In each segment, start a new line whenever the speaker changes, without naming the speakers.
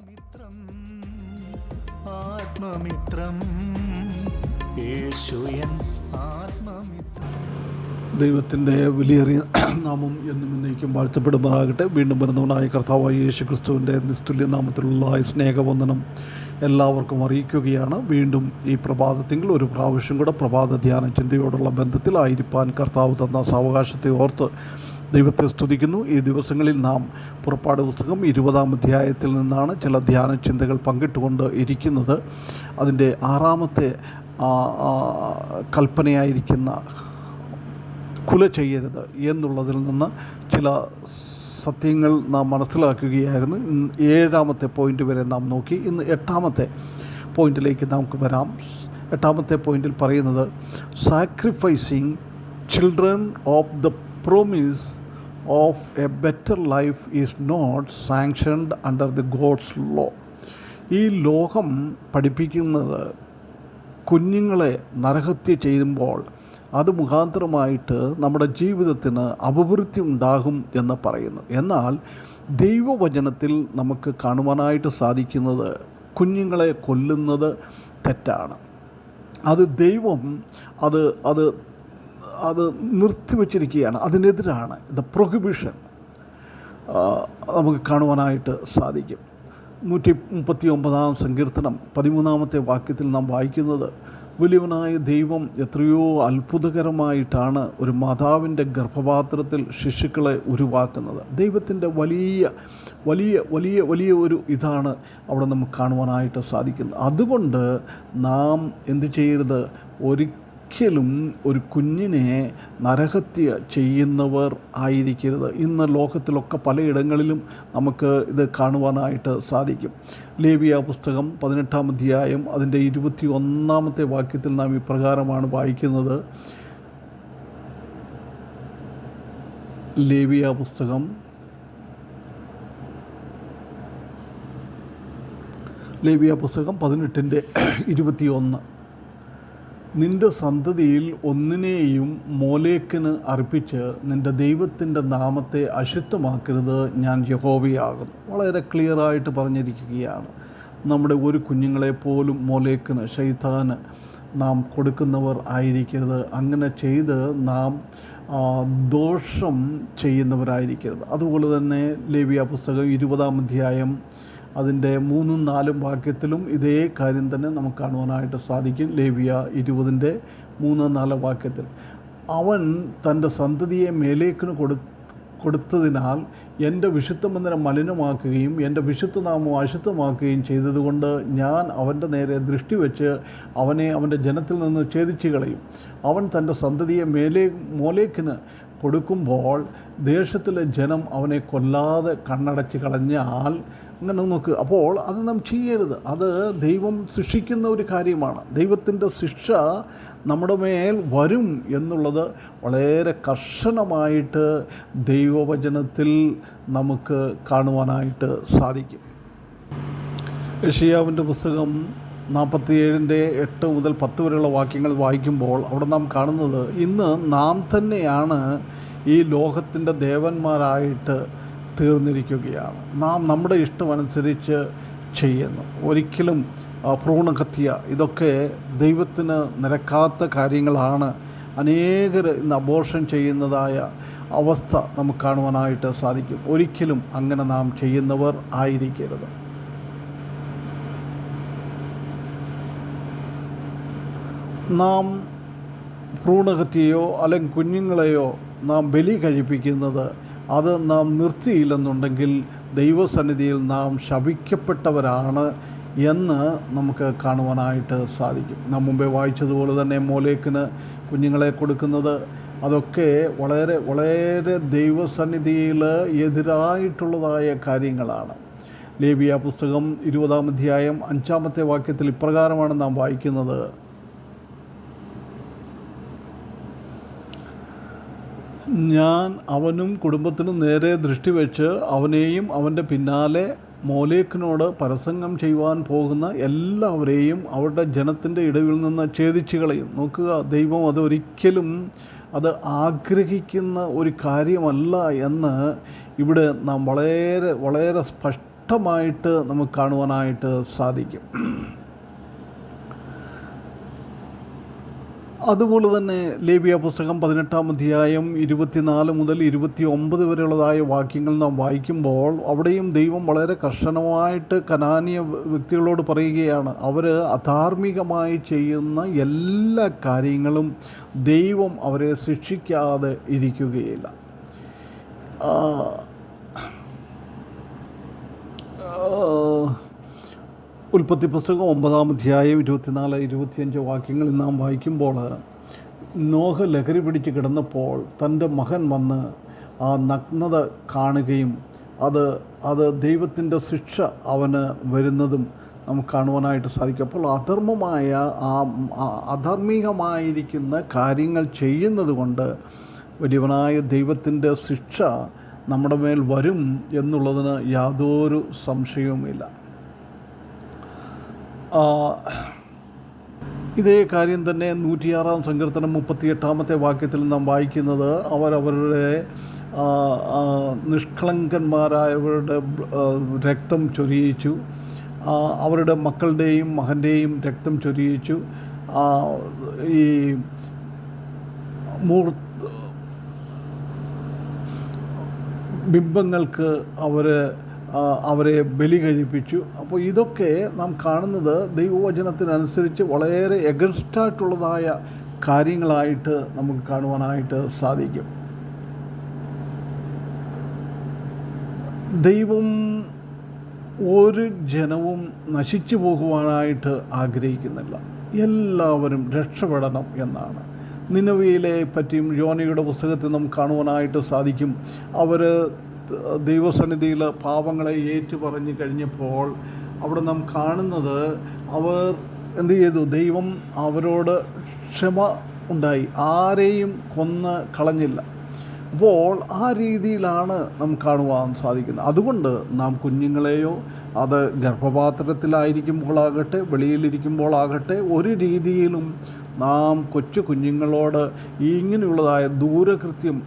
ആത്മമിത്രം ആത്മമിത്രം. യേശുയൻ ആത്മമിത്രം.
ദൈവത്തിന്റെ വിലയേറിയ നാമം എന്നും എന്നേക്കും വാഴ്ത്തപ്പെടുമാറാകട്ടെ. വീണ്ടും വരുന്നവനായ കർത്താവായ യേശു ക്രിസ്തുവിന്റെ നിസ്തുല്യ നാമത്തിലുള്ള സ്നേഹവന്ദനം എല്ലാവർക്കും അറിയിക്കുകയാണ്. വീണ്ടും ഈ പ്രഭാതത്തിങ്കിൽ ഒരു പ്രാവശ്യം കൂടെ പ്രഭാത ധ്യാന ചിന്തയോടുള്ള ബന്ധത്തിലായിരിക്കാൻ കർത്താവ് തന്ന സാവകാശത്തെ ഓർത്ത് ദൈവത്തെ സ്തുതിക്കുന്നു. ഈ ദിവസങ്ങളിൽ നാം പുറപ്പാട് പുസ്തകം ഇരുപതാം അധ്യായത്തിൽ നിന്നാണ് ചില ധ്യാന ചിന്തകൾ പങ്കിട്ടുകൊണ്ട് ഇരിക്കുന്നത്. അതിന്റെ ആറാമത്തെ കൽപ്പനയായിരിക്കുന്ന കുല ചെയ്യരുത് എന്നുള്ളതിൽ നിന്ന് ചില സത്യങ്ങൾ നാം മനസ്സിലാക്കുകയായിരുന്നു. ഏഴാമത്തെ പോയിന്റ് വരെ നാം നോക്കി. ഇന്ന് എട്ടാമത്തെ പോയിന്റിലേക്ക് നമുക്ക് വരാം. എട്ടാമത്തെ പോയിന്റിൽ പറയുന്നത് sacrificing children of the promise of a better life is not sanctioned under the God's law ഈ ലോകം പഠിപ്പിക്കുന്നത് കുഞ്ഞുങ്ങളെ നരഹത്യ ചെയ്യുമ്പോൾ അത് മുഖാന്തരമായിട്ട് നമ്മുടെ ജീവിതത്തിന് അപവൃത്തി ഉണ്ടാകും എന്ന് പറയുന്നു. എന്നാൽ ദൈവവചനത്തിൽ നമുക്ക് കാണുവാനായിട്ട് സാധിക്കുന്നത് കുഞ്ഞുങ്ങളെ കൊല്ലുന്നത് തെറ്റാണ്. അത് ദൈവം അത് അത് അത് നിർത്തിവച്ചിരിക്കുകയാണ് അതിനെതിരാണ് ദ പ്രൊഹിബിഷൻ നമുക്ക് കാണുവാനായിട്ട് സാധിക്കും. നൂറ്റി മുപ്പത്തി ഒമ്പതാം സങ്കീർത്തനം പതിമൂന്നാമത്തെ വാക്യത്തിൽ നാം വായിക്കുന്നത് വലിയവനായ ദൈവം എത്രയോ അത്ഭുതകരമായിട്ടാണ് ഒരു മാതാവിന്റെ ഗർഭപാത്രത്തിൽ ശിശുക്കളെ ഉരുവാക്കുന്നത്. ദൈവത്തിന്റെ വലിയ വലിയ വലിയ വലിയ ഒരു ഇതാണ് അവിടെ നമുക്ക് കാണുവാനായിട്ട് സാധിക്കുന്നത്. അതുകൊണ്ട് നാം എന്ത് ചെയ്യരുത്? ഒരിക്കലും ഒരു കുഞ്ഞിനെ നരഹത്യ ചെയ്യുന്നവർ ആയിരിക്കരുത്. ഇന്ന് ലോകത്തിലൊക്കെ പലയിടങ്ങളിലും നമുക്ക് ഇത് കാണുവാനായിട്ട് സാധിക്കും. ലേവിയ പുസ്തകം പതിനെട്ടാം അധ്യായം അതിന്റെ ഇരുപത്തി ഒന്നാമത്തെ വാക്യത്തിൽ നാം ഇപ്രകാരമാണ് വായിക്കുന്നത്. ലേവിയ പുസ്തകം ലേവിയ പുസ്തകം പതിനെട്ടിന്റെ ഇരുപത്തിയൊന്ന്. നിന്റെ സന്തതിയിൽ ഒന്നിനെയും മോലേക്കിന് അർപ്പിച്ച് നിന്റെ ദൈവത്തിന്റെ നാമത്തെ അശുദ്ധമാക്കരുത് ഞാൻ യഹോവയാകുന്നു. വളരെ ക്ലിയറായിട്ട് പറഞ്ഞിരിക്കുകയാണ്. നമ്മുടെ ഒരു കുഞ്ഞുങ്ങളെ പോലും മോലേക്കിന് ശൈത്താന് നാം കൊടുക്കുന്നവർ ആയിരിക്കരുത്. അങ്ങനെ ചെയ്ത് നാം ദോഷം ചെയ്യുന്നവരായിരിക്കരുത്. അതുപോലെ തന്നെ ലേവിയ പുസ്തകം ഇരുപതാം അധ്യായം അതിന്റെ മൂന്നും നാലും വാക്യത്തിലും ഇതേ കാര്യം തന്നെ നമുക്ക് കാണുവാനായിട്ട് സാധിക്കും. ലേവിയ ഇരുപതിന്റെ മൂന്ന് നാല് വാക്യത്തിൽ. അവൻ തന്റെ സന്തതിയെ മേലേക്കിന് കൊടു കൊടുത്തതിനാൽ എന്റെ വിശുദ്ധ മന്ദിരം മലിനമാക്കുകയും എന്റെ വിശുദ്ധനാമം അശുദ്ധമാക്കുകയും ചെയ്തതുകൊണ്ട് ഞാൻ അവന്റെ നേരെ ദൃഷ്ടി വെച്ച് അവനെ അവന്റെ ജനത്തിൽ നിന്ന് ഛേദിച്ചു കളയും. അവൻ തന്റെ സന്തതിയെ മേലേ മോലേക്കിന് കൊടുക്കുമ്പോൾ ദേശത്തിലെ ജനം അവനെ കൊല്ലാതെ കണ്ണടച്ച് കളഞ്ഞാൽ അങ്ങനെ നോക്ക്. അപ്പോൾ അത് നാം ചെയ്യരുത്. അത് ദൈവം ശിക്ഷിക്കുന്ന ഒരു കാര്യമാണ്. ദൈവത്തിന്റെ ശിക്ഷ നമ്മുടെ മേൽ വരും എന്നുള്ളത് വളരെ കർശനമായിട്ട് ദൈവവചനത്തിൽ നമുക്ക് കാണുവാനായിട്ട് സാധിക്കും. യഷിയാവിന്റെ പുസ്തകം നാൽപ്പത്തിയേഴിന്റെ എട്ട് മുതൽ പത്ത് വരെയുള്ള വാക്യങ്ങൾ വായിക്കുമ്പോൾ അവിടെ നാം കാണുന്നത് ഇന്ന് നാം തന്നെയാണ് ഈ ലോകത്തിന്റെ ദേവന്മാരായിട്ട് തീർന്നിരിക്കുകയാണ്. നാം നമ്മുടെ ഇഷ്ടമനുസരിച്ച് ചെയ്യുന്നു. ഒരിക്കലും ഭ്രൂണഹത്യ ഇതൊക്കെ ദൈവത്തിന് നിരക്കാത്ത കാര്യങ്ങളാണ്. അനേകർ ഇന്ന് അബോർഷൻ ചെയ്യുന്നതായ അവസ്ഥ നമുക്ക് കാണുവാനായിട്ട് സാധിക്കും. ഒരിക്കലും അങ്ങനെ നാം ചെയ്യുന്നവർ ആയിരിക്കരുത്. നാം ഭ്രൂണഹത്യയോ അല്ലെങ്കിൽ കുഞ്ഞുങ്ങളെയോ നാം ബലി കഴിപ്പിക്കുന്നത് അത് നാം നിർത്തിയില്ലെന്നുണ്ടെങ്കിൽ ദൈവസന്നിധിയിൽ നാം ശപിക്കപ്പെട്ടവരാണ് എന്ന് നമുക്ക് കാണുവാനായിട്ട് സാധിക്കും. നാം മുമ്പേ വായിച്ചതുപോലെ തന്നെ മോലേക്കിന് കുഞ്ഞുങ്ങളെ കൊടുക്കുന്നത് അതൊക്കെ വളരെ വളരെ ദൈവസന്നിധിയിൽ എതിരായിട്ടുള്ളതായ കാര്യങ്ങളാണ്. ലേബിയ പുസ്തകം ഇരുപതാം അധ്യായം അഞ്ചാമത്തെ വാക്യത്തിൽ ഇപ്രകാരമാണ് നാം വായിക്കുന്നത്. ഞാൻ അവനും കുടുംബത്തിനും നേരെ ദൃഷ്ടി വെച്ച് അവനെയും അവന്റെ പിന്നാലെ മോലേക്കിനോട് പരസംഗം ചെയ്യുവാൻ പോകുന്ന എല്ലാവരെയും അവരുടെ ജനത്തിന്റെ ഇടവിൽ നിന്ന് ഛേദിച്ചു കളയും. നോക്കുക ദൈവം അതൊരിക്കലും അത് ആഗ്രഹിക്കുന്ന ഒരു കാര്യമല്ല എന്ന് ഇവിടെ നാം വളരെ വളരെ സ്പഷ്ടമായിട്ട് നമുക്ക് കാണുവാനായിട്ട് സാധിക്കും. അതുപോലെ തന്നെ ലേബിയ പുസ്തകം പതിനെട്ടാം അധ്യായം ഇരുപത്തിനാല് മുതൽ ഇരുപത്തി ഒമ്പത് വരെയുള്ളതായ വാക്യങ്ങൾ നാം വായിക്കുമ്പോൾ അവിടെയും ദൈവം വളരെ കർശനമായിട്ട് കനാനിയ വ്യക്തികളോട് പറയുകയാണ് അവർ അധാർമികമായി ചെയ്യുന്ന എല്ലാ കാര്യങ്ങളും ദൈവം അവരെ ശിക്ഷിക്കാതെ ഇരിക്കുകയില്ല. ഉൽപ്പത്തി പുസ്തകം ഒമ്പതാം അധ്യായം ഇരുപത്തിനാല് ഇരുപത്തിയഞ്ച് വാക്യങ്ങളിൽ നാം വായിക്കുമ്പോൾ നോഹ ലഹരി പിടിച്ച് കിടന്നപ്പോൾ തന്റെ മകൻ വന്ന് ആ നഗ്നത കാണുകയും അത് അത് ദൈവത്തിന്റെ ശിക്ഷ അവന് വരുന്നതും നമുക്ക് കാണുവാനായിട്ട് സാധിക്കും. അപ്പോൾ അധർമ്മമായ ആ അധർമ്മികമായിരിക്കുന്ന കാര്യങ്ങൾ ചെയ്യുന്നത് കൊണ്ട് വലിയവനായ ദൈവത്തിന്റെ ശിക്ഷ നമ്മുടെ മേൽ വരും എന്നുള്ളതിന് യാതൊരു സംശയവുമില്ല. ഇതേ കാര്യം തന്നെ നൂറ്റിയാറാം സങ്കീർത്തനം മുപ്പത്തിയെട്ടാമത്തെ വാക്യത്തിൽ നാം വായിക്കുന്നത് അവരവരുടെ നിഷ്കളങ്കന്മാരായവരുടെ രക്തം ചൊരിയിച്ചു. അവരുടെ മക്കളുടെയും മകന്റെയും രക്തം ചൊരിയിച്ചു. ഈ മൂർ ബിംബങ്ങൾക്ക് അവർ അവരെ ബലി കഴിപ്പിച്ചു. അപ്പോൾ ഇതൊക്കെ നാം കാണുന്നത് ദൈവവചനത്തിനനുസരിച്ച് വളരെ എഗൻസ്റ്റായിട്ടുള്ളതായ കാര്യങ്ങളായിട്ട് നമുക്ക് കാണുവാനായിട്ട് സാധിക്കും. ദൈവം ഒരു ജനവും നശിച്ചു പോകുവാനായിട്ട് ആഗ്രഹിക്കുന്നില്ല. എല്ലാവരും രക്ഷപ്പെടണം എന്നാണ്. നിനവിയിലെ പറ്റിയും യോനിയുടെ പുസ്തകത്തിൽ നമുക്ക് കാണുവാനായിട്ട് സാധിക്കും. അവർ ദൈവസന്നിധിയിൽ പാപങ്ങളെ ഏറ്റുപറഞ്ഞു കഴിഞ്ഞപ്പോൾ അവിടെ നാം കാണുന്നത് അവർ എന്ത് ചെയ്തു? ദൈവം അവരോട് ക്ഷമ ഉണ്ടായി. ആരെയും കൊന്ന് കളഞ്ഞില്ല. അപ്പോൾ ആ രീതിയിലാണ് നാം കാണുവാൻ സാധിക്കുന്നത്. അതുകൊണ്ട് നാം കുഞ്ഞുങ്ങളെയോ അത് ഗർഭപാത്രത്തിലായിരിക്കുമ്പോളാകട്ടെ വെളിയിലിരിക്കുമ്പോളാകട്ടെ ഒരു രീതിയിലും നാം കൊച്ചു കുഞ്ഞുങ്ങളോട് ഇങ്ങനെയുള്ളതായ ദൂരകൃത്യം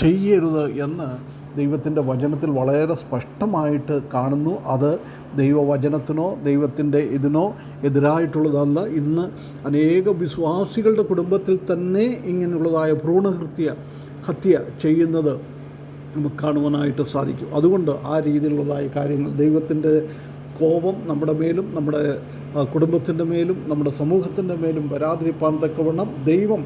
ചെയ്യരുത് എന്ന് ദൈവത്തിന്റെ വചനത്തിൽ വളരെ സ്പഷ്ടമായിട്ട് കാണുന്നു. അത് ദൈവവചനത്തിനോ ദൈവത്തിന്റെ ഇതിനോ എതിരായിട്ടുള്ളതല്ല. ഇന്ന് അനേക വിശ്വാസികളുടെ കുടുംബത്തിൽ തന്നെ ഇങ്ങനെയുള്ളതായ ഭ്രൂണഹൃത്യ ഹത്യ ചെയ്യുന്നത് നമുക്ക് കാണുവാനായിട്ട് സാധിക്കും. അതുകൊണ്ട് ആ രീതിയിലുള്ളതായ കാര്യങ്ങൾ ദൈവത്തിന്റെ കോപം നമ്മുടെ മേലും നമ്മുടെ കുടുംബത്തിന്റെ മേലും നമ്മുടെ സമൂഹത്തിന്റെ മേലും വരാതിരിപ്പാൻ തക്കവണ്ണം ദൈവം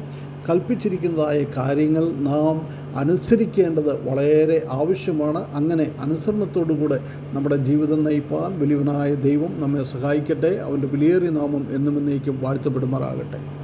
കൽപ്പിച്ചിരിക്കുന്നതായ കാര്യങ്ങൾ നാം അനുസരിക്കേണ്ടത് വളരെ ആവശ്യമാണ്. അങ്ങനെ അനുസരണത്തോടുകൂടെ നമ്മുടെ ജീവിതം നയിപ്പാൻ വലിയവനായ ദൈവം നമ്മെ സഹായിക്കട്ടെ. അവന്റെ വിലയേറിയ നാമം എന്നും എന്നേക്കും വാഴ്ത്തപ്പെടുമാറാകട്ടെ.